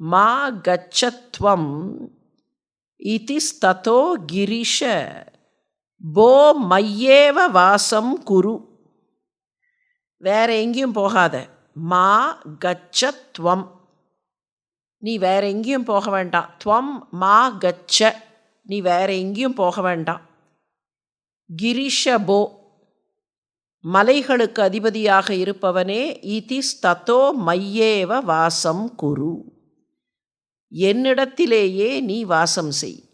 மா கச்சத்வம் இதி ஸ்ததோ கிரிஷ போ மையேவ வாசம் குரு வேற எங்கேயும் போகாத மா கச்சத்வம் நீ வேற எங்கேயும் போக வேண்டாம் துவம் மா கச்ச நீ வேற எங்கேயும் போக வேண்டாம் கிரிஷபோ மலைகளுக்கு அதிபதியாக இருப்பவனே இதி ஸ்ததோ மையேவ வாசம் குரு என்னிடத்திலேயே நீ வாசம் செய்.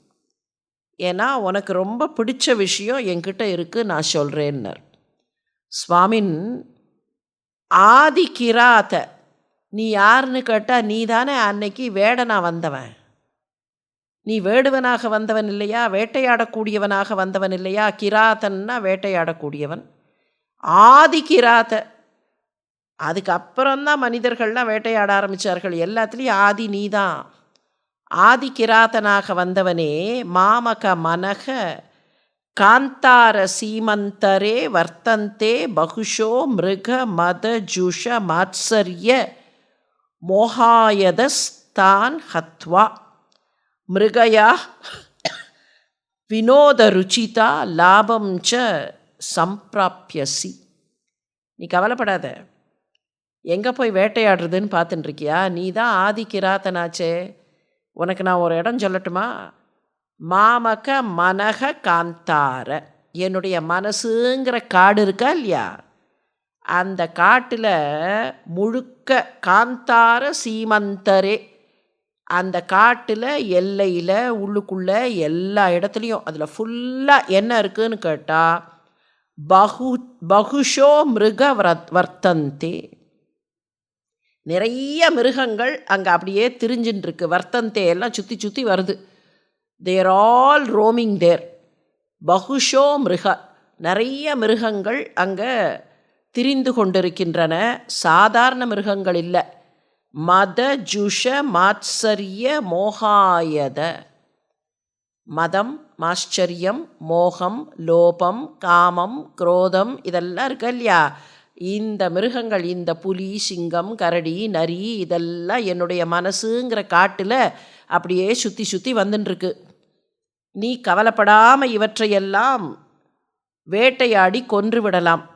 ஏன்னா உனக்கு ரொம்ப பிடிச்ச விஷயம் என்கிட்ட இருக்குது நான் சொல்கிறேன்னர் சுவாமின் ஆதி கிராத நீ யாருன்னு கேட்டால் நீ தானே அன்னைக்கு வேடனாக வந்தவன். நீ வேடுவனாக வந்தவன் இல்லையா? வேட்டையாடக்கூடியவனாக வந்தவன் இல்லையா? கிராத்தன்னா வேட்டையாடக்கூடியவன். ஆதி கிராத அதுக்கப்புறம்தான் மனிதர்கள்லாம் வேட்டையாட ஆரம்பித்தார்கள் எல்லாத்துலேயும் ஆதி நீதான். தான் கிராத்தனாக வந்தவனே மாமக மனக காந்தார சீமந்தரே வர்த்தந்தே பகுஷோ மிருக மத ஜுஷ மாத்சரிய மோகாயதஸ்தான் ஹத்வா. மிருகயா வினோதருச்சிதா லாபம் ச சம்பிராப்பியசி நீ கவலைப்படாத. எங்கே போய் வேட்டையாடுறதுன்னு பார்த்துட்டுருக்கியா நீ தான் ஆதி கிராத்தனாச்சே உனக்கு நான் ஒரு இடம் சொல்லட்டுமா? மாமக மனக காந்தார. என்னுடைய மனசுங்கிற காடு இருக்கா இல்லையா? அந்த காட்டில் முழுக்க காந்தார சீமந்தரே. அந்த காட்டில் எல்லையில் உள்ளுக்குள்ளே எல்லா இடத்துலையும் அதில் ஃபுல்லாக என்ன இருக்குதுன்னு கேட்டால் பகு பகுஷோ மிருக வர்த்தந்தே. நிறைய மிருகங்கள் அங்கே அப்படியே திரிஞ்சுன்னு வர்த்தந்தே எல்லாம் சுற்றி சுற்றி வருது. தேர் ஆல் ரோமிங் தேர் பகுஷோ மிருக. நிறைய மிருகங்கள் அங்கே திரிந்து கொண்டிருக்கின்றன. சாதாரண மிருகங்கள் இல்லை. மத ஜுஷ மாத்சரிய மோகாயத. மதம் மாச்சரியம் மோகம் லோபம் காமம் குரோதம் இதெல்லாம் இருக்கு இல்லையா? இந்த மிருகங்கள் இந்த புலி சிங்கம் கரடி நரி இதெல்லாம் என்னுடைய மனசுங்கிற காட்டில் அப்படியே சுற்றி சுற்றி வந்துட்டுருக்கு நீ கவலைப்படாமல் இவற்றையெல்லாம் வேட்டையாடி கொன்று விடலாம்.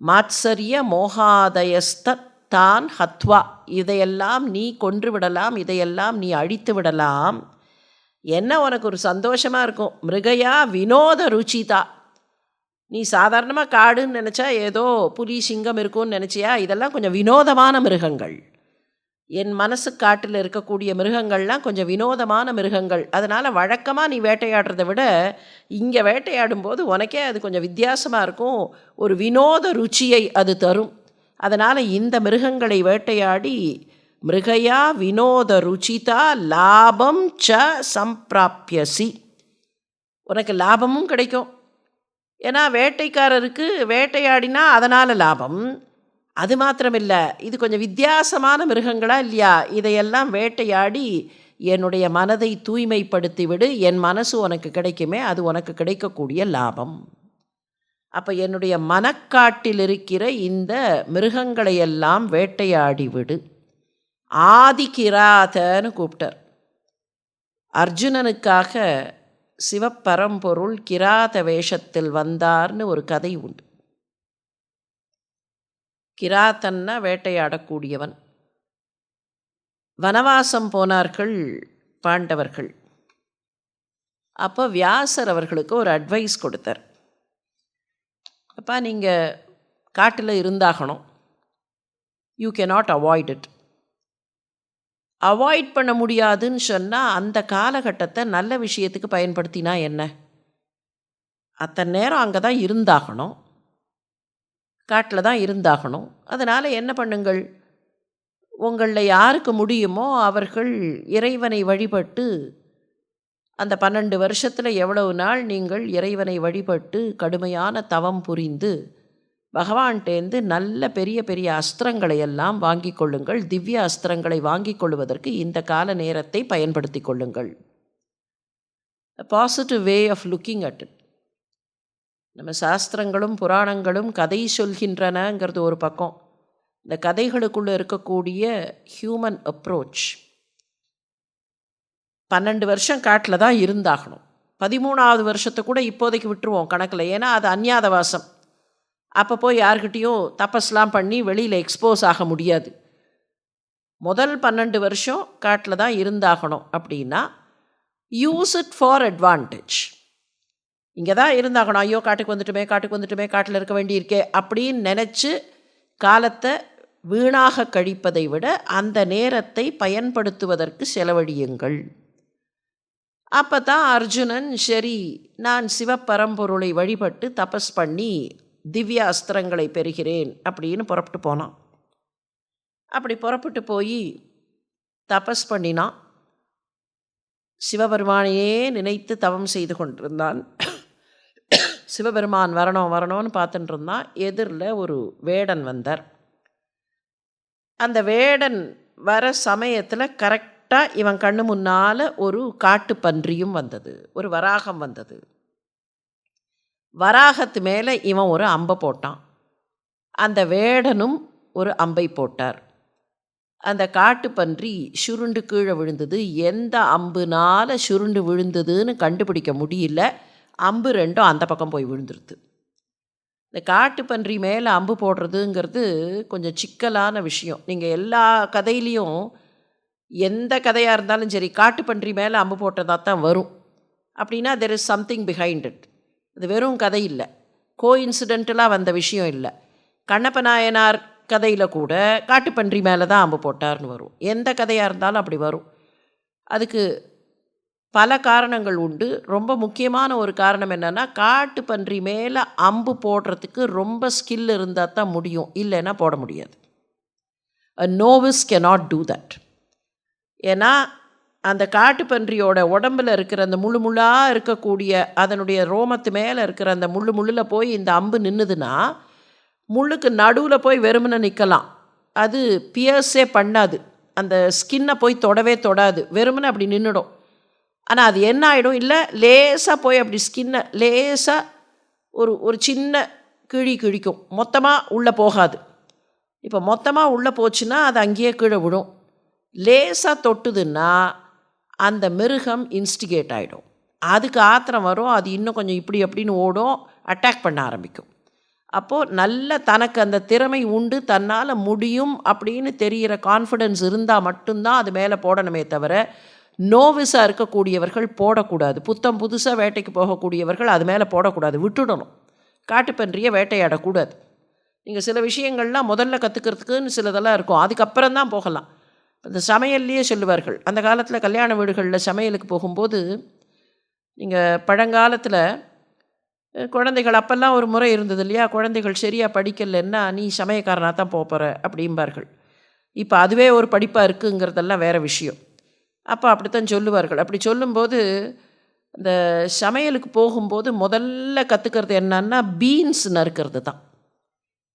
மாத்சரிய மோகாதயஸ்தான் ஹத்வா. இதையெல்லாம் நீ கொன்று விடலாம் இதையெல்லாம் நீ அழித்து விடலாம். என்ன உனக்கு ஒரு சந்தோஷமாக இருக்கும்? மிருகையா வினோத ருச்சிதா. நீ சாதாரணமாக காடுன்னு நினச்சா ஏதோ புலி சிங்கம் இருக்கும்னு நினச்சியா? இதெல்லாம் கொஞ்சம் வினோதமான மிருகங்கள். என் மனசு காட்டில் இருக்கக்கூடிய மிருகங்கள்லாம் கொஞ்சம் வினோதமான மிருகங்கள். அதனால் வழக்கமாக நீ வேட்டையாடுறத விட இங்கே வேட்டையாடும் போது உனக்கே அது கொஞ்சம் வித்தியாசமாக இருக்கும். ஒரு வினோத ருச்சியை அது தரும். அதனால் இந்த மிருகங்களை வேட்டையாடி மிருகையா வினோத ருச்சிதா லாபம் ச சம்பிராப்பியசி உனக்கு லாபமும் கிடைக்கும். ஏன்னா வேட்டைக்காரருக்கு வேட்டையாடினா அதனால் லாபம். அது மாத்திரமில்லை இது கொஞ்சம் வித்தியாசமான மிருகங்களா இல்லையா? இதையெல்லாம் வேட்டையாடி என்னுடைய மனதை தூய்மைப்படுத்தி விடு என் மனசு உனக்கு கிடைக்குமே அது உனக்கு கிடைக்கக்கூடிய லாபம். அப்போ என்னுடைய மனக்காட்டில் இருக்கிற இந்த மிருகங்களையெல்லாம் வேட்டையாடி விடு ஆதி கிராதன்னு கூப்பிட்டார். அர்ஜுனனுக்காக சிவப்பரம்பொருள் கிராத வேஷத்தில் வந்தார்னு ஒரு கதை உண்டு. கிராத்தன்னா வேட்டையாடக்கூடியவன். வனவாசம் போனார்கள் பாண்டவர்கள். அப்போ வியாசர் அவர்களுக்கு ஒரு அட்வைஸ் கொடுத்தார். அப்பா நீங்கள் காட்டில் இருந்தாகணும். You can not avoid it avoid பண்ண முடியாதுன்னு சொன்னால் அந்த காலகட்டத்தை நல்ல விஷயத்துக்கு பயன்படுத்தினா என்ன? அத்தனை நேரம் அங்கே தான் இருந்தாகணும். காட்டில் தான் இருந்தாகணும். அதனால் என்ன பண்ணுங்கள்? உங்களில் யாருக்கு முடியுமோ அவர்கள் இறைவனை வழிபட்டு அந்த பன்னெண்டு வருஷத்தில் எவ்வளவு நாள் நீங்கள் இறைவனை வழிபட்டு கடுமையான தவம் புரிந்து பகவான்கிட்டேருந்து நல்ல பெரிய பெரிய அஸ்திரங்களை எல்லாம் வாங்கி கொள்ளுங்கள். திவ்ய அஸ்திரங்களை வாங்கி கொள்வதற்கு இந்த கால நேரத்தை பயன்படுத்தி கொள்ளுங்கள். Positive way of looking at it நம்ம சாஸ்திரங்களும் புராணங்களும் கதை சொல்கின்றனங்கிறது ஒரு பக்கம். இந்த கதைகளுக்குள்ளே இருக்கக்கூடிய ஹியூமன் அப்ரோச் பன்னெண்டு வருஷம் காட்டில் தான் இருந்தாகணும். பதிமூணாவது வருஷத்தை கூட இப்போதைக்கு விட்டுருவோம் கணக்கில். ஏன்னா அது அந்நியாதவாசம் அப்போ போய் யார்கிட்டேயும் தபஸ்லாம் பண்ணி வெளியில் எக்ஸ்போஸ் ஆக முடியாது. முதல் பன்னெண்டு வருஷம் காட்டில் தான் இருந்தாகணும் அப்படின்னா யூஸ் இட் ஃபார் அட்வான்டேஜ் இங்கே தான் இருந்தாகணும். ஐயோ காட்டுக்கு வந்துட்டுமே காட்டுக்கு வந்துட்டுமே காட்டில் இருக்க வேண்டியிருக்கே அப்படின்னு நினச்சி காலத்தை வீணாக கழிப்பதை விட அந்த நேரத்தை பயன்படுத்துவதற்கு செலவழியுங்கள். அப்போ தான் அர்ஜுனன் சரி நான் சிவப்பரம்பொருளை வழிபட்டு தபஸ் பண்ணி திவ்ய அஸ்திரங்களை பெறுகிறேன் அப்படின்னு புறப்பட்டு போனான். அப்படி புறப்பட்டு போய் தபஸ் பண்ணினான். சிவபெருமானையே நினைத்து தவம் செய்து கொண்டிருந்தான். சிவபெருமான் வரணும் வரணும்னு பார்த்துட்டு இருந்தான். எதிரில் ஒரு வேடன் வந்தார். அந்த வேடன் வர சமயத்தில் கரெக்டாக இவன் கண்ணு முன்னால் ஒரு காட்டு பன்றியும் வந்தது ஒரு வராகம் வந்தது. வராகத்து மேலே இவன் ஒரு அம்பை போட்டான். அந்த வேடனும் ஒரு அம்பை போட்டார். அந்த காட்டுப்பன்றி சுருண்டு கீழே விழுந்தது. எந்த அம்புனால் சுருண்டு விழுந்ததுன்னு கண்டுபிடிக்க முடியல. அம்பு ரெண்டும் அந்த பக்கம் போய் விழுந்துருது. இந்த காட்டுப்பன்றி மேலே அம்பு போடுறதுங்கிறது கொஞ்சம் சிக்கலான விஷயம். நீங்கள் எல்லா கதையிலையும் எந்த கதையாக இருந்தாலும் சரி காட்டுப்பன்றி மேலே அம்பு போட்டதாக தான் வரும். அப்படின்னா there is something behind it அது வெறும் கதை இல்லை. கோ இன்சிடென்டலாக வந்த விஷயம் இல்லை. கண்ணப்ப நாயனார் கதையில் கூட காட்டுப்பன்றி மேலே தான் அம்பு போட்டார்னு வரும். எந்த கதையாக இருந்தாலும் அப்படி வரும். அதுக்கு பல காரணங்கள் உண்டு. ரொம்ப முக்கியமான ஒரு காரணம் என்னென்னா காட்டுப்பன்றி மேலே அம்பு போடுறதுக்கு ரொம்ப ஸ்கில் இருந்தால் தான் முடியும். இல்லைன்னா போட முடியாது. A novice not do that ஏன்னா அந்த காட்டுப்பன்றியோட உடம்பில் இருக்கிற அந்த முழு முள்ளாக இருக்கக்கூடிய அதனுடைய ரோமத்து மேலே இருக்கிற அந்த முள்ளு முள்ளில் போய் இந்த அம்பு நின்றுதுன்னா முள்ளுக்கு நடுவில் போய் வெறுமனை நிற்கலாம் அது பியர்ஸே பண்ணாது. அந்த ஸ்கின்னை போய் தொடவே தொடாது. வெறுமனை அப்படி நின்றுடும் ஆனால் அது என்ன ஆகிடும் இல்லை லேசாக போய் அப்படி ஸ்கின்னை லேசாக ஒரு ஒரு சின்ன கிழி கிழிக்கும். மொத்தமாக உள்ளே போகாது. இப்போ மொத்தமாக உள்ளே போச்சுன்னா அது அங்கேயே கீழே விடும். லேசாக தொட்டுதுன்னா அந்த மிருகம் இன்ஸ்டிகேட் ஆகிடும் அதுக்கு ஆத்திரம் வரும் அது இன்னும் கொஞ்சம் இப்படி அப்படின்னு ஓடும் அட்டாக் பண்ண ஆரம்பிக்கும். அப்போது நல்ல தனக்கு அந்த திறமை உண்டு தன்னால் முடியும் அப்படின்னு தெரிகிற கான்ஃபிடென்ஸ் இருந்தால் மட்டும்தான் அது மேலே போடணுமே தவிர நோவிஸாக இருக்கக்கூடியவர்கள் போடக்கூடாது. புத்தம் புதுசாக வேட்டைக்கு போகக்கூடியவர்கள் அது மேலே போடக்கூடாது விட்டுடணும். காட்டுப்பன்றியை வேட்டையாடக்கூடாது. நீங்கள் சில விஷயங்கள்லாம் முதல்ல கற்றுக்கிறதுக்குன்னு சிலதெல்லாம் இருக்கும். அதுக்கப்புறம் தான் போகலாம். இந்த சமையல்லையே சொல்லுவார்கள். அந்த காலத்தில் கல்யாண வீடுகளில் சமையலுக்கு போகும்போது நீங்கள் பழங்காலத்தில் குழந்தைகள் அப்போல்லாம் ஒரு முறை இருந்தது இல்லையா? குழந்தைகள் சரியாக படிக்கலைன்னா நீ சமயக்காரனாக தான் போகிற அப்படிம்பார்கள். இப்போ அதுவே ஒரு படிப்பாக இருக்குங்கிறதெல்லாம் வேறு விஷயம். அப்போ அப்படித்தான் சொல்லுவார்கள். அப்படி சொல்லும்போது இந்த சமையலுக்கு போகும்போது முதல்ல கற்றுக்கிறது என்னன்னா பீன்ஸ் நறுக்கிறது தான்.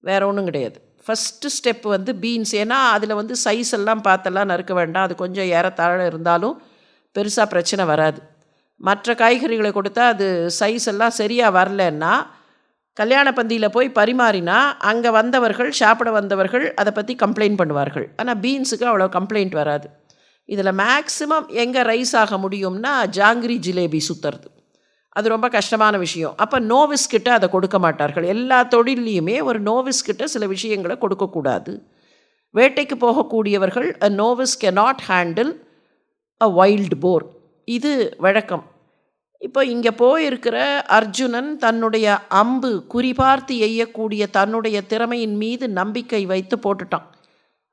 வேறு ஒன்றும் கிடையாது. ஃபஸ்ட்டு ஸ்டெப் வந்து பீன்ஸ் ஏன்னா அதில் வந்து சைஸ் எல்லாம் பார்த்தெல்லாம் நறுக்க வேண்டாம். அது கொஞ்சம் ஏறத்தாழ இருந்தாலும் பெருசாக பிரச்சனை வராது. மற்ற காய்கறிகளை கொடுத்தா அது சைஸ் எல்லாம் சரியாக வரலன்னா கல்யாண பந்தியில் போய் பரிமாறினா அங்கே வந்தவர்கள் சாப்பிட வந்தவர்கள் அதை பற்றி கம்ப்ளைண்ட் பண்ணுவார்கள். ஆனால் பீன்ஸுக்கு அவ்வளோ கம்ப்ளைண்ட் வராது. இதில் மேக்ஸிமம் எங்கே ரைஸ் ஆக முடியும்னா ஜாங்கிரி ஜிலேபி சுற்றுறது அது ரொம்ப கஷ்டமான விஷயம். அப்போ நோவிஸ்கிட்ட அதை கொடுக்க மாட்டார்கள். எல்லா தொழில்லையுமே ஒரு நோவிஸ்கிட்ட சில விஷயங்களை கொடுக்கக்கூடாது வேட்டைக்கு போகக்கூடியவர்கள் a novice can not handle a wild boar இது வழக்கம். இப்போ இங்கே போயிருக்கிற அர்ஜுனன் தன்னுடைய அம்பு குறிபார்த்து எய்யக்கூடிய தன்னுடைய திறமையின் மீது நம்பிக்கை வைத்து போட்டுட்டான்.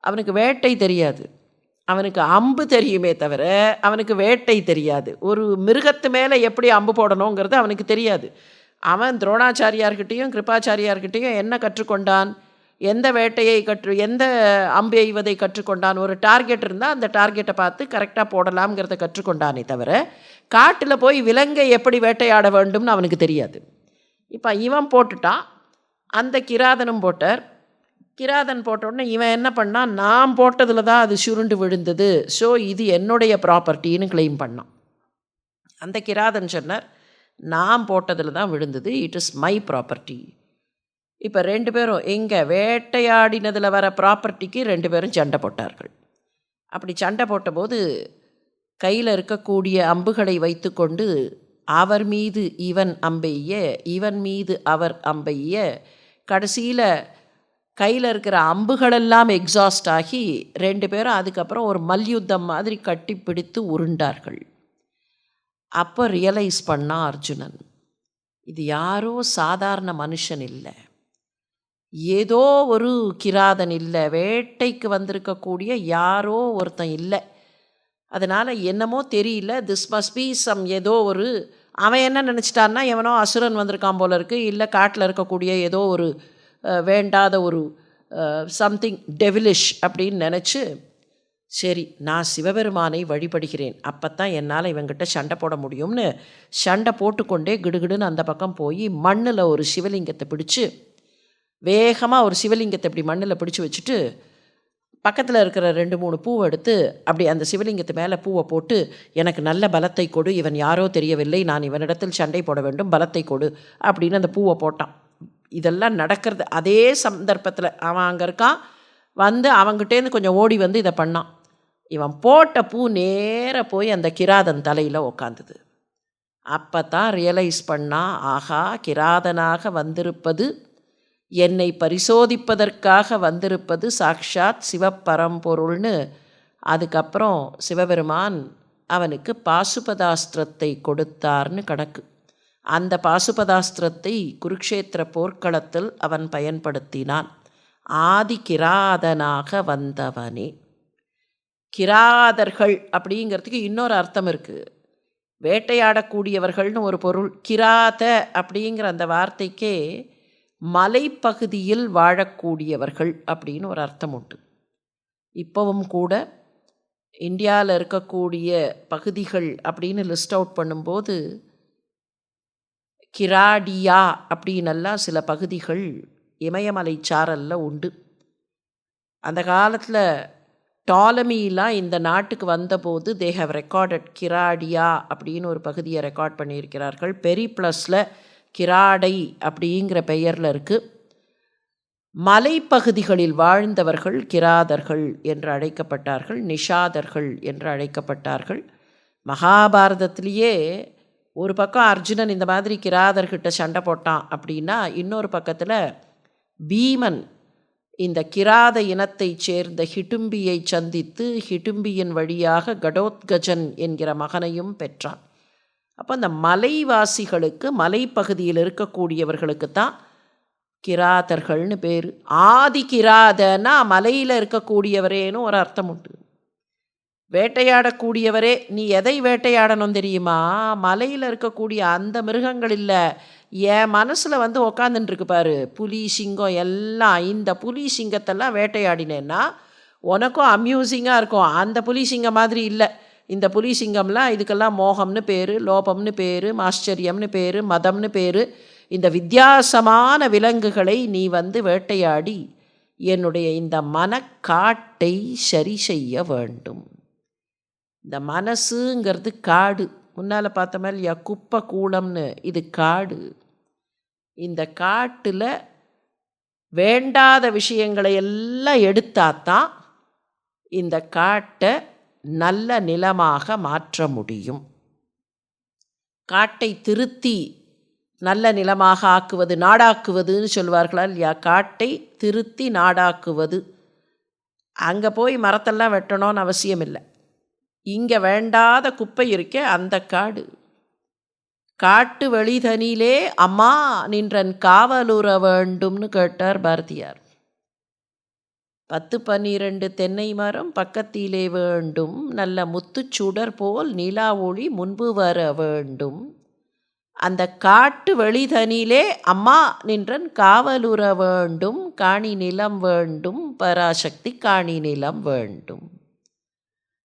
அவனுக்கு வேட்டை தெரியாது. அவனுக்கு அம்பு தெரியுமே தவிர அவனுக்கு வேட்டை தெரியாது. ஒரு மிருகத்து மேலே எப்படி அம்பு போடணுங்கிறது அவனுக்கு தெரியாது. அவன் துரோணாச்சாரியார்கிட்டையும் கிருபாச்சாரியார்கிட்டேயும் என்ன கற்றுக்கொண்டான்? எந்த வேட்டையை கற்று எந்த அம்பு எய்வதை கற்றுக்கொண்டான்? ஒரு டார்கெட் இருந்தால் அந்த டார்கெட்டை பார்த்து கரெக்டாக போடலாம்ங்கிறத கற்றுக்கொண்டானே தவிர காட்டில் போய் விலங்கை எப்படி வேட்டையாட வேண்டும்னு அவனுக்கு தெரியாது. இப்போ இவன் போட்டுட்டான். அந்த கிராதனும் போட்டார். கிராதன் போட்டோடனே இவன் என்ன பண்ணான் நான் போட்டதில் தான் அது சுருண்டு விழுந்தது. ஸோ இது என்னுடைய ப்ராப்பர்ட்டின்னு கிளைம் பண்ணான். அந்த கிராதன் சொன்னார் நான் போட்டதில் தான் விழுந்தது. இட் இஸ் மை ப்ராப்பர்ட்டி இப்போ ரெண்டு பேரும் எங்கே வேட்டையாடினதில் வர ப்ராப்பர்ட்டிக்கு ரெண்டு பேரும் சண்டை போட்டார்கள். அப்படி சண்டை போட்டபோது கையில் இருக்கக்கூடிய அம்புகளை வைத்துக்கொண்டு அவர் மீது இவன் அம்பெய்ய இவன் மீது அவர் அம்பெய்ய கடைசியில் கையில் இருக்கிற அம்புகளெல்லாம் எக்ஸாஸ்ட் ஆகி ரெண்டு பேரும் அதுக்கப்புறம் ஒரு மல்யுத்தம் மாதிரி கட்டி பிடித்து உருண்டார்கள். அப்போ ரியலைஸ் பண்ணான் அர்ஜுனன் இது யாரோ சாதாரண மனுஷன் இல்லை. ஏதோ ஒரு கிராதன் இல்லை வேட்டைக்கு வந்திருக்கக்கூடிய யாரோ ஒருத்தன் இல்லை. அதனால் என்னமோ தெரியல திஸ் மஸ்ட் பி சம் ஏதோ ஒரு அவன் என்ன நினச்சிட்டான்னா எவனோ அசுரன் வந்திருக்கான் போல இருக்குது இல்லை காட்டில் இருக்கக்கூடிய ஏதோ ஒரு வேண்டாத ஒரு சம்திங் டெவிலிஷ் அப்படின்னு நினச்சி சரி நான் சிவபெருமானை வழிபடுகிறேன். அப்போ தான் என்னால் இவங்கிட்ட சண்டை போட முடியும்னு சண்டை போட்டுக்கொண்டே கிடுகிடுன்னு அந்த பக்கம் போய் மண்ணில் ஒரு சிவலிங்கத்தை பிடிச்சி வேகமாக ஒரு சிவலிங்கத்தை இப்படி மண்ணில் பிடிச்சி வச்சுட்டு பக்கத்தில் இருக்கிற ரெண்டு மூணு பூவை எடுத்து அப்படி அந்த சிவலிங்கத்து மேலே பூவை போட்டு எனக்கு நல்ல பலத்தை கொடு. இவன் யாரோ தெரியவில்லை. நான் இவனிடத்தில் சண்டை போட வேண்டும். பலத்தை கொடு. அப்படின்னு அந்த பூவை போட்டான். இதெல்லாம் நடக்கிறது. அதே சந்தர்ப்பத்தில் அவன் அங்கே இருக்கான். வந்து அவங்ககிட்டேருந்து கொஞ்சம் ஓடி வந்து இதை பண்ணான். இவன் போட்ட பூ நேராக போய் அந்த கிராதன் தலையில் உக்காந்துது. அப்போ தான் ரியலைஸ் பண்ணா ஆகா கிராதனாக வந்திருப்பது என்னை பரிசோதிப்பதற்காக வந்திருப்பது சாக்ஷாத் சிவப்பரம்பொருள்னு. அதுக்கப்புறம் சிவபெருமான் அவனுக்கு பாசுபதாஸ்திரத்தை கொடுத்தார்னு கணக்கு. அந்த பாசுபதாஸ்திரத்தை குருக்ஷேத்திர போர்க்களத்தில் அவன் பயன்படுத்தினான். ஆதி கிராதனாக வந்தவனே. கிராதர்கள் அப்படிங்கிறதுக்கு இன்னொரு அர்த்தம் இருக்குது வேட்டையாடக்கூடியவர்கள்னு ஒரு பொருள் கிராத அப்படிங்கிற அந்த வார்த்தைக்கே மலைப்பகுதியில் வாழக்கூடியவர்கள் அப்படின்னு ஒரு அர்த்தம் உண்டு. இப்போவும் கூட இந்தியாவில் இருக்கக்கூடிய பகுதிகள் அப்படின்னு லிஸ்ட் அவுட் பண்ணும்போது கிராடியா அப்படின்னெல்லாம் சில பகுதிகள் இமயமலை சாரலில் உண்டு. அந்த காலத்தில் டாலமிலாம் இந்த நாட்டுக்கு வந்தபோது தே ஹவ் ரெக்கார்டட் கிராடியா அப்படின்னு ஒரு பகுதியை ரெக்கார்ட் பண்ணியிருக்கிறார்கள். பெரி ப்ளஸில் கிராடை அப்படிங்கிற பெயரில் இருக்குது மலைப்பகுதிகளில் வாழ்ந்தவர்கள் கிராதர்கள் என்று அழைக்கப்பட்டார்கள் நிஷாதர்கள் என்று அழைக்கப்பட்டார்கள். மகாபாரதத்திலேயே ஒரு பக்கம் அர்ஜுனன் இந்த மாதிரி கிராதர்கிட்ட சண்டை போட்டான் அப்படின்னா இன்னொரு பக்கத்தில் பீமன் இந்த கிராத இனத்தைச் சேர்ந்த ஹிட்டும்பியை சந்தித்து ஹிடும்பியின் வழியாக கடோத்கஜன் என்கிற மகனையும் பெற்றான். அப்போ அந்த மலைவாசிகளுக்கு மலைப்பகுதியில் இருக்கக்கூடியவர்களுக்கு தான் கிராதர்கள்னு பேர். ஆதி கிராதன்னா மலையில் இருக்கக்கூடியவரேன்னு ஒரு அர்த்தம் உண்டு. வேட்டையாடக்கூடியவரே நீ எதை வேட்டையாடணும் தெரியுமா? மலையில் இருக்கக்கூடிய அந்த மிருகங்கள் இல்லை என் மனசில் வந்து உக்காந்துட்டுருக்கு பாரு. புலி சிங்கம் எல்லாம். இந்த புலி சிங்கத்தெல்லாம் வேட்டையாடினேன்னா உனக்கும் அம்யூசிங்காக இருக்கும். அந்த புலி சிங்கம் மாதிரி இல்லை. இந்த புலி சிங்கம்லாம் இதுக்கெல்லாம் மோகம்னு பேர் லோபம்னு பேர் ஆச்சரியம்னு பேர் மதம்னு பேர். இந்த வித்தியாசமான விலங்குகளை நீ வந்து வேட்டையாடி என்னுடைய இந்த மனக்காட்டை சரி செய்ய வேண்டும். இந்த மனசுங்கிறது காடு. முன்னால் பார்த்த மாதிரி இல்லையா? குப்பை கூளம்னு. இது காடு. இந்த காட்டில் வேண்டாத விஷயங்களை எல்லாம் எடுத்தாதான் இந்த காட்டை நல்ல நிலமாக மாற்ற முடியும். காட்டை திருத்தி நல்ல நிலமாக ஆக்குவது நாடாக்குவதுன்னு சொல்வார்களா இல்லையா? காட்டை திருத்தி நாடாக்குவது. அங்கே போய் மரத்தெல்லாம் வெட்டணும்னு அவசியம் இல்லை. இங்கே வேண்டாத குப்பை இருக்கே அந்த காடு. காட்டு வெளிதனிலே அம்மா நின்றன் காவலுற வேண்டும்னு கேட்டார் பாரதியார். பத்து பன்னிரண்டு தென்னை மரம் பக்கத்திலே வேண்டும் நல்ல முத்துச்சுடர் போல் நிலா ஒளி முன்பு வர வேண்டும். அந்த காட்டு வெளிதனிலே அம்மா நின்றன் காவலுற வேண்டும் காணி நிலம் வேண்டும் பராசக்தி காணி நிலம் வேண்டும்.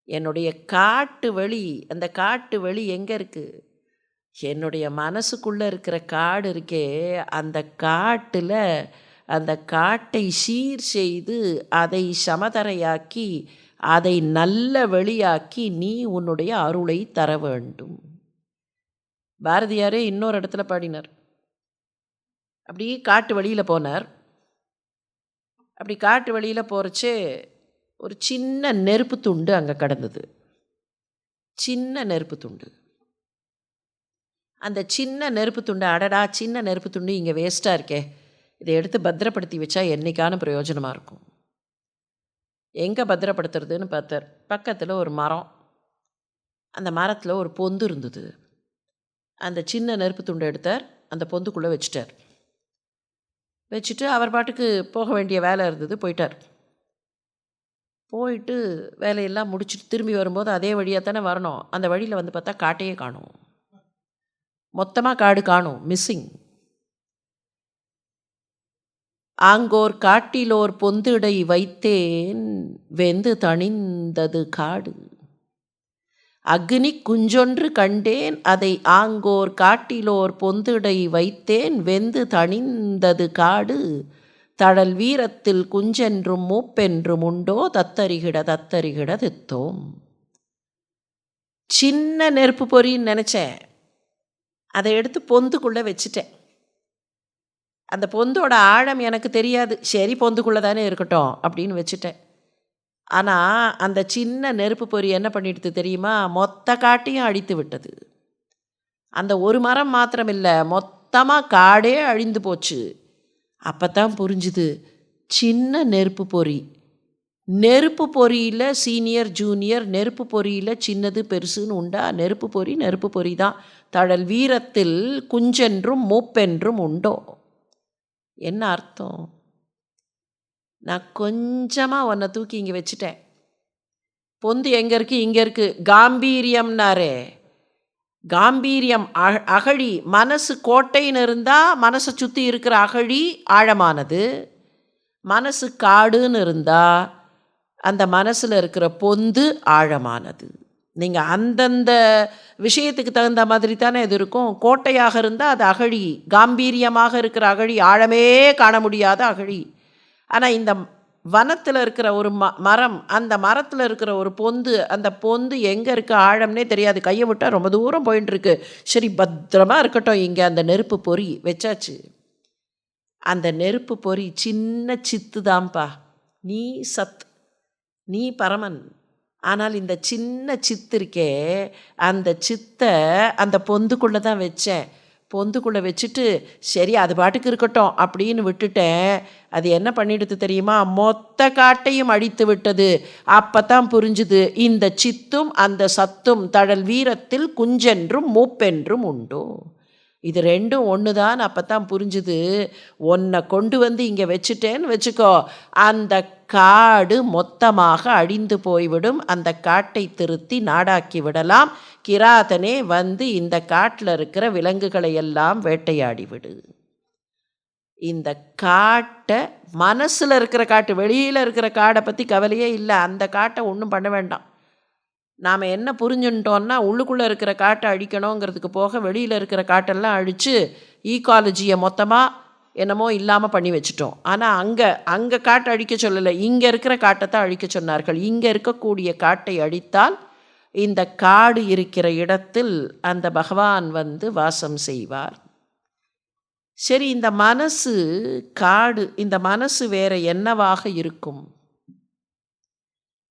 என்னுடைய காட்டு வெளி அந்த காட்டு வெளி எங்கே இருக்குது என்னுடைய மனசுக்குள்ளே இருக்கிற காடு இருக்கே அந்த காட்டில் அந்த காட்டை சீர் செய்து அதை சமதரையாக்கி அதை நல்ல வெளியாக்கி நீ உன்னுடைய அருளை தர வேண்டும். பாரதியாரே இன்னொரு இடத்துல பாடினார். அப்படி காட்டு வழியில் போனார். அப்படி காட்டு வழியில் போகிறச்சே ஒரு சின்ன நெருப்பு துண்டு அங்கே கடந்தது. சின்ன நெருப்பு துண்டு. அந்த சின்ன நெருப்பு துண்டு அடடா சின்ன நெருப்பு துண்டு இங்கே வேஸ்ட்டாக இருக்கே. இதை எடுத்து பத்திரப்படுத்தி வச்சா என்னைக்கான பிரயோஜனமாக இருக்கும்? எங்கே பத்திரப்படுத்துறதுன்னு பார்த்தார் பக்கத்தில் ஒரு மரம். அந்த மரத்தில் ஒரு பொந்து இருந்தது. அந்த சின்ன நெருப்பு துண்டை எடுத்தார். அந்த பொந்துக்குள்ளே வச்சிட்டார். வச்சுட்டு அவர் பாட்டுக்கு போக வேண்டிய வேலை இருந்தது போயிட்டார். போயிட்டு வேலையெல்லாம் முடிச்சுட்டு திரும்பி வரும்போது அதே வழியாக தானே வரணும். அந்த வழியில் வந்து பார்த்தா காட்டையே காணும். மொத்தமாக காடு காணும். மிஸ்ஸிங் ஆங்கோர் காட்டிலோர் பொந்துடை வைத்தேன். வெந்து தணிந்தது காடு. அக்னி குஞ்சொன்று கண்டேன். அதை ஆங்கோர் காட்டிலோர் பொந்துடை வைத்தேன். வெந்து தணிந்தது காடு. தழல் வீரத்தில் குஞ்சென்றும் மூப்பென்றும் உண்டோ? தத்தரிகிட தத்தரிகிட தித்தோம். சின்ன நெருப்பு பொறின்னு நினச்சேன். அதை எடுத்து பொந்துக்குள்ளே வச்சுட்டேன். அந்த பொந்தோட ஆழம் எனக்கு தெரியாது. சரி பொந்துக்குள்ளே தானே இருக்கட்டும் அப்படின்னு வச்சுட்டேன். ஆனால் அந்த சின்ன நெருப்பு பொறி என்ன பண்ணிடுது தெரியுமா? மொத்த காட்டையும் அழித்து விட்டது. அந்த ஒரு மரம் மாத்திரம் இல்லை மொத்தமாக காடே அழிந்து போச்சு. அப்போ தான் புரிஞ்சுது. சின்ன நெருப்பு பொறி. நெருப்பு பொறியில் சீனியர் ஜூனியர் நெருப்பு பொறியில் சின்னது பெருசுன்னு உண்டா? நெருப்பு பொறி நெருப்பு பொறி தான். தழல் வீரத்தில் குஞ்சென்றும் மூப்பென்றும் உண்டோ? என்ன அர்த்தம்? நான் கொஞ்சமாக உன்னை தூக்கி இங்கே வச்சுட்டேன். பொந்து எங்கே இருக்குது இங்கே இருக்குது காம்பீரியம்னாரே. காம்பீரியம் அக அகழி மனசு கோட்டைன்னு இருந்தால் மனசை சுற்றி இருக்கிற அகழி ஆழமானது. மனசு காடுன்னு இருந்தால் அந்த மனசில் இருக்கிற பொந்து ஆழமானது. நீங்கள் அந்தந்த விஷயத்துக்கு தகுந்த மாதிரி தானே இது இருக்கும். கோட்டையாக இருந்தால் அது அகழி காம்பீரியமாக இருக்கிற அகழி ஆழமே காண முடியாத அகழி. ஆனால் இந்த வனத்தில் இருக்கிற ஒரு ம மரம் அந்த மரத்தில் இருக்கிற ஒரு பொந்து அந்த பொந்து எங்கே இருக்க ஆழம்னே தெரியாது. கையை விட்டால் ரொம்ப தூரம் போயின்னு இருக்கு சரி பத்திரமா இருக்கட்டும். இங்கே அந்த நெருப்பு பொறி வச்சாச்சு. அந்த நெருப்பு பொறி சின்ன சித்து தான்ப்பா நீ சத் நீ பரமன். ஆனால் இந்த சின்ன சித்து இருக்கே அந்த சித்தை அந்த பொந்துக்குள்ளே தான் வச்சேன். பொந்துக்குள்ளே வச்சுட்டு சரி அது பாட்டுக்கு இருக்கட்டும் அப்படின்னு விட்டுட்டேன். அது என்ன பண்ணிடுது தெரியுமா? மொத்த காட்டையும் அழித்து விட்டது. அப்போ தான் புரிஞ்சுது இந்த சித்தும் அந்த சத்தும் தழல் வீரத்தில் குஞ்சென்றும் மூப்பென்றும் உண்டு. இது ரெண்டும் ஒன்று தான் அப்போ தான் புரிஞ்சுது. ஒன்றை கொண்டு வந்து இங்கே வச்சுட்டேன்னு வச்சுக்கோ அந்த காடு மொத்தமாக அழிந்து போய்விடும். அந்த காட்டை திருத்தி நாடாக்கி விடலாம். கிராதனே வந்து இந்த காட்டில் இருக்கிற விலங்குகளை எல்லாம் வேட்டையாடி விடு இந்த காட்டை மனசில் இருக்கிற காட்டு வெளியில் இருக்கிற காடை பற்றி கவலையே இல்லை. அந்த காட்டை ஒன்றும் பண்ண வேண்டாம். நாம் என்ன புரிஞ்சுட்டோன்னா உள்ளுக்குள்ளே இருக்கிற காட்டை அழிக்கணுங்கிறதுக்கு போக வெளியில் இருக்கிற காட்டெல்லாம் அழித்து ஈகாலஜியை மொத்தமாக என்னமோ இல்லாமல் பண்ணி வச்சுட்டோம். ஆனால் அங்கே அங்கே காட்டை அழிக்க சொல்லலை. இங்கே இருக்கிற காட்டை தான் அழிக்க சொன்னார்கள். இங்கே இருக்கக்கூடிய காட்டை அழித்தால் இந்த காடு இருக்கிற இடத்தில் அந்த பகவான் வந்து வாசம் செய்வார். சரி இந்த மனசு காடு இந்த மனசு வேற என்னவாக இருக்கும்?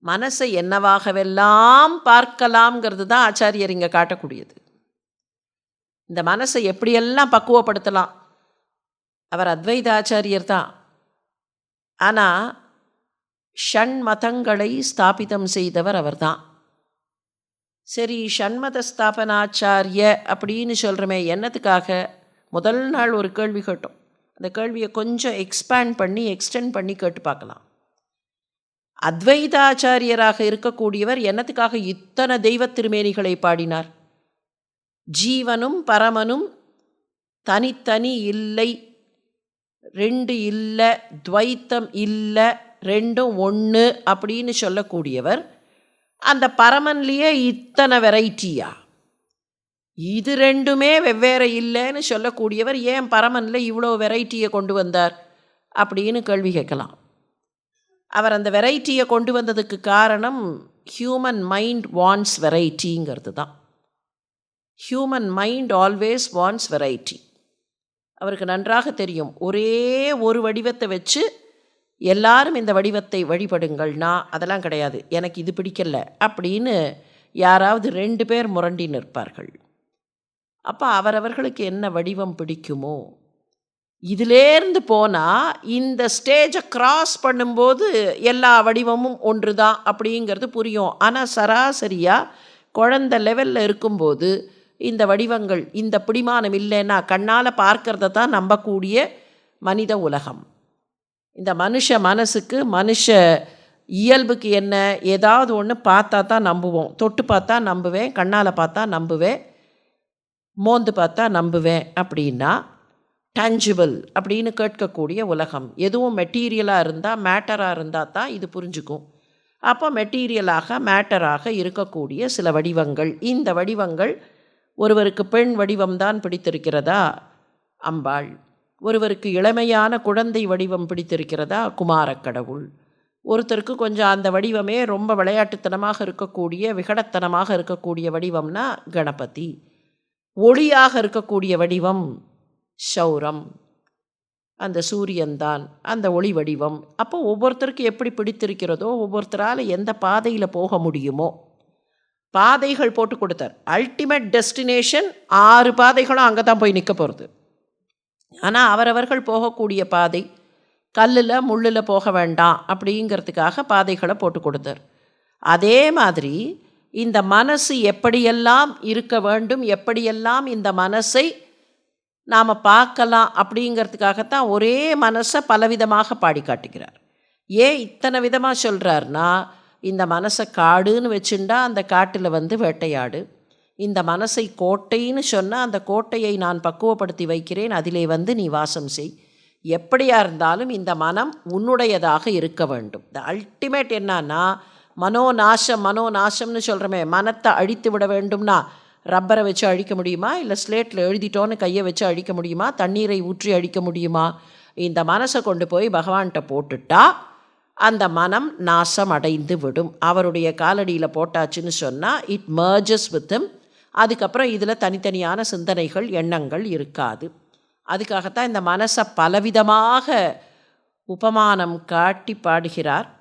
மனசை என்னவாகவெல்லாம் பார்க்கலாம்ங்கிறது தான் ஆச்சாரியர் இங்கே காட்டக்கூடியது. இந்த மனசை எப்படியெல்லாம் பக்குவப்படுத்தலாம்? அவர் அத்வைத ஆச்சாரியர் தான். ஆனால் ஷண் மதங்களை ஸ்தாபிதம் செய்தவர் அவர்தான் சரி ஷண்மத ஸ்தாபனாச்சாரிய அப்படின்னு சொல்கிறோமே என்னத்துக்காக? முதல் நாள் ஒரு கேள்வி கேட்டோம். அந்த கேள்வியை கொஞ்சம் எக்ஸ்பேண்ட் பண்ணி எக்ஸ்டெண்ட் பண்ணி கேட்டு பார்க்கலாம். அத்வைதாச்சாரியராக இருக்கக்கூடியவர் என்னத்துக்காக இத்தனை தெய்வ திருமேனிகளை பாடினார்? ஜீவனும் பரமனும் தனித்தனி இல்லை ரெண்டு இல்லை துவைத்தம் இல்லை ரெண்டும் ஒன்று அப்படின்னு சொல்லக்கூடியவர் அந்த பரமன்லேயே இத்தனை வெரைட்டியா? இது ரெண்டுமே வெவ்வேறு இல்லைன்னு சொல்லக்கூடியவர் ஏன் பரமனில் இவ்வளோ வெரைட்டியை கொண்டு வந்தார் அப்படின்னு கேள்வி கேட்கலாம். அவர் அந்த வெரைட்டியை கொண்டு வந்ததுக்கு காரணம் ஹியூமன் மைண்ட் வாண்ட்ஸ் வெரைட்டிங்கிறது தான். Human mind always wants variety அவருக்கு நன்றாக தெரியும். ஒரே ஒரு வடிவத்தை வச்சு எல்லாரும் இந்த வடிவத்தை வழிபடுங்கள்னா அதெல்லாம் கிடையாது. எனக்கு இது பிடிக்கல. அப்படின்னு யாராவது ரெண்டு பேர் முரண்டி நிற்பார்கள். அப்போ அவரவர்களுக்கு என்ன வடிவம் பிடிக்குமோ? இதிலேருந்து போனால் இந்த ஸ்டேஜை கிராஸ் பண்ணும்போது எல்லா வடிவமும் ஒன்று தான் அப்படிங்கிறது புரியும். ஆனால் சராசரியாக குழந்த லெவலில் இருக்கும்போது இந்த வடிவங்கள் இந்த பிடிமானம் இல்லைன்னா கண்ணால் பார்க்கறத தான் நம்பக்கூடிய மனித உலகம். இந்த மனுஷ மனசுக்கு மனுஷ இயல்புக்கு என்ன ஏதாவது ஒன்று பார்த்தா தான் நம்புவோம். தொட்டு பார்த்தா நம்புவேன் கண்ணால் பார்த்தா நம்புவேன் மோந்து பார்த்தா நம்புவேன் அப்படின்னா டேஞ்சிபிள் அப்படின்னு கேட்கக்கூடிய உலகம். எதுவும் மெட்டீரியலாக இருந்தால் மேட்டராக இருந்தால் தான் இது புரிஞ்சுக்கும். அப்போ மெட்டீரியலாக மேட்டராக இருக்கக்கூடிய சில வடிவங்கள். இந்த வடிவங்கள் ஒருவருக்கு பெண் வடிவம்தான் பிடித்திருக்கிறதா? அம்பாள். ஒருவருக்கு இளமையான குழந்தை வடிவம் பிடித்திருக்கிறதா? குமாரக்கடவுள். ஒருத்தருக்கு கொஞ்சம் அந்த வடிவமே ரொம்ப விளையாட்டுத்தனமாக இருக்கக்கூடிய விகடத்தனமாக இருக்கக்கூடிய வடிவம்னா கணபதி. ஒளியாக இருக்கக்கூடிய வடிவம் சௌரம் அந்த சூரியன்தான் அந்த ஒளி வடிவம். அப்போ ஒவ்வொருத்தருக்கு எப்படி பிடித்திருக்கிறதோ ஒவ்வொருத்தரால் எந்த பாதையில் போக முடியுமோ பாதைகள் போட்டு கொடுத்தார். அல்டிமேட் டெஸ்டினேஷன் ஆறு பாதைகளும் அங்கே தான் போய் நிற்க போகிறது ஆனால் அவரவர்கள் போகக்கூடிய பாதை கல்லில் முள்ளில் போக வேண்டாம் அப்படிங்கிறதுக்காக பாதைகளை போட்டு கொடுத்தார். அதே மாதிரி இந்த மனசு எப்படியெல்லாம் இருக்க வேண்டும் எப்படியெல்லாம் இந்த மனசை நாம் பார்க்கலாம் அப்படிங்கிறதுக்காகத்தான் ஒரே மனசை பலவிதமாக பாடி காட்டுகிறார். ஏன் இத்தனை விதமாக சொல்கிறாருன்னா இந்த மனசை காடுன்னு வச்சுண்டா அந்த காட்டில் வந்து வேட்டையாடு. இந்த மனசை கோட்டைன்னு சொன்னால் அந்த கோட்டையை நான் பக்குவப்படுத்தி வைக்கிறேன். அதிலே வந்து நீ வாசம் செய். எப்படியா இருந்தாலும் இந்த மனம் உன்னுடையதாக இருக்க வேண்டும். த அல்டிமேட் என்னன்னா மனோநாசம் மனோநாசம்னு சொல்கிறோமே மனத்தை அழித்து விட வேண்டும்னா ரப்பரை வச்சு அழிக்க முடியுமா? இல்லை ஸ்லேட்டில் எழுதிட்டோன்னு கையை வச்சு அழிக்க முடியுமா? தண்ணீரை ஊற்றி அழிக்க முடியுமா? இந்த மனசை கொண்டு போய் பகவான்கிட்ட போட்டுட்டா அந்த மனம் நாசம் அடைந்து விடும். அவருடைய காலடியில் போட்டாச்சுன்னு சொன்னால் இட் மர்ஜஸ் வித் அதுக்கப்புறம் இதில் தனித்தனியான சிந்தனைகள் எண்ணங்கள் இருக்காது. அதுக்காகத்தான் இந்த மனசை பலவிதமாக உபமானம் காட்டி பாடுகிறார்.